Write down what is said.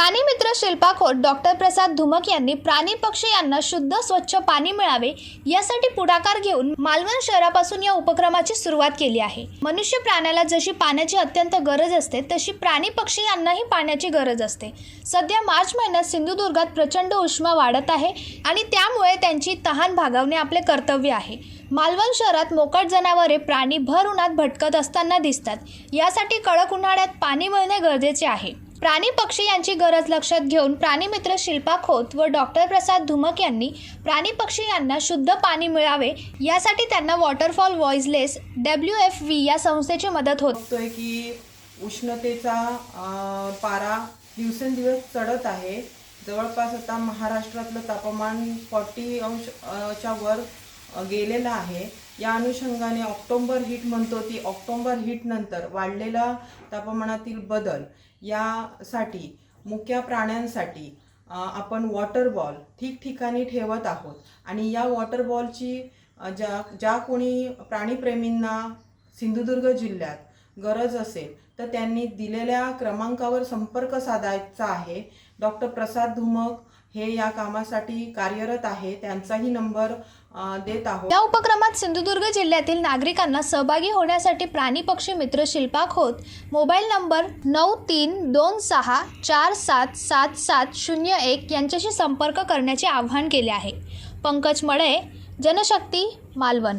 प्राणीमित्र मित्र डॉक्टर प्रसाद धुमक यांनी प्राणी पक्षी यांना शुद्ध स्वच्छ पाणी मिळावे यासाठी पुढाकार घेऊन मालवण शहरापासून या उपक्रमाची सुरुवात केली आहे. मनुष्य प्राण्याला जशी पाण्याची अत्यंत गरज असते तशी प्राणी पक्षी यांनाही पाण्याची गरज असते. सध्या मार्च महिन्यात सिंधुदुर्गात प्रचंड उष्मा वाढत आहे आणि त्यामुळे त्यांची तहान भागवणे आपले कर्तव्य आहे. मालवण शहरात मोकट जनावरे प्राणी भर उन्हात भटकत असताना दिसतात. यासाठी कडक उन्हाळ्यात पाणी मिळणे गरजेचे आहे. प्राणी पक्षी यांची गरज लक्षात घेऊन प्राणीमित्र शिल्पा खोत व डॉक्टर प्रसाद धुमक यांनी प्राणी पक्षी यांना शुद्ध पाणी मिळावे यासाठी त्यांना water for voiceless W F V या संस्थेची मदत होत. की उष्णतेचा पारा दिवसेंदिवस चढत आहे. जवळपास आता महाराष्ट्रातलं तापमान फॉर्टी अंश च्या वर गेलेला आहे. या अनुषंगाने ऑक्टोंबर हीट म्हणतो ती ऑक्टोंबर हीट नंतर वाढलेला तापमानातील बदल यासाठी मुक्या प्राण्यांसाठी आपण वॉटर बॉल ठिकठिकाणी ठेवत आहोत. आणि या वॉटर बॉलची ज्या ज्या कोणी प्राणीप्रेमींना सिंधुदुर्ग जिल्ह्यात गरज असेल तर त्यांनी दिलेल्या क्रमांकावर संपर्क साधायचा आहे. डॉक्टर प्रसाद धुमक हे या कामासाठी कार्यरत आहे. त्यांचाही नंबर देत आहोत. या उपक्रमात सिंधुदुर्ग जिल्ह्यातील नागरिकांना सहभागी होण्यासाठी प्राणी पक्षी मित्र शिल्पा खोत मोबाईल नंबर नऊ तीन दोन सहा चार सात सात सात शून्य एक यांच्याशी संपर्क करण्याचे आवाहन केले आहे. पंकज मळे जनशक्ती मालवण.